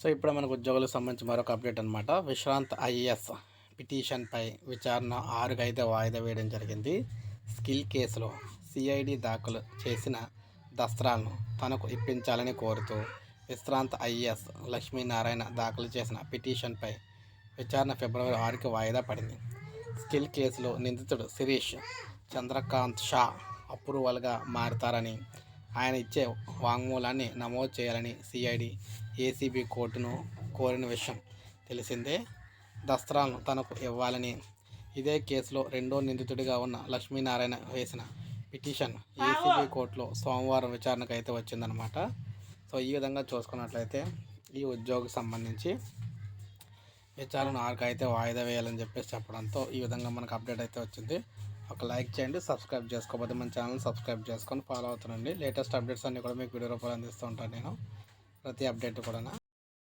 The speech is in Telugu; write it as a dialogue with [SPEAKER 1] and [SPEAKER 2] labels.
[SPEAKER 1] సో ఇప్పుడు మనకు ఉద్యోగులకు సంబంధించి మరొక అప్డేట్ అనమాట విశ్రాంత్ ఐఏఎస్ పిటిషన్పై విచారణ ఆరుకు అయితే వాయిదా వేయడం జరిగింది. స్కిల్ కేసులో సిఐడి దాఖలు చేసిన దస్త్రాలను తనకు ఇప్పించాలని కోరుతూ విశ్రాంత్ ఐఏఎస్ లక్ష్మీనారాయణ దాఖలు చేసిన పిటిషన్పై విచారణ ఫిబ్రవరి ఆరుకి వాయిదా పడింది. స్కిల్ కేసులో నిందితుడు శిరీష్ చంద్రకాంత్ షా అప్రూవల్గా మారతారని ఆయన ఇచ్చే వాంగ్మూలాన్ని నమోదు చేయాలని సిఐడి ఏసీబీ కోర్టును కోరిన విషయం తెలిసిందే. దస్త్రాలను తనకు ఇవ్వాలని ఇదే కేసులో రెండో నిందితుడిగా ఉన్న లక్ష్మీనారాయణ వేసిన పిటిషన్ ఏసీబీ కోర్టులో సోమవారం విచారణకు అయితే వచ్చిందనమాట సో ఈ విధంగా చూసుకున్నట్లయితే ఈ ఉద్యోగికి సంబంధించి విచారణ ఆర్కైతే అయితే వాయిదా వేయాలని చెప్పేసి చెప్పడంతో ఈ విధంగా మనకు అప్డేట్ అయితే వచ్చింది. ఒక లైక్ చేయండి సబ్స్క్రైబ్ చేసుకోకపోతే మన ఛానల్ సబ్స్క్రైబ్ చేసుకొని ఫాలో అవుతానండి లేటెస్ట్ అప్డేట్స్ అన్నీ కూడా మీకు వీడియో రూపాయలు అందిస్తూ ఉంటాను నేను. ప్రతి అప్డేట్ కూడా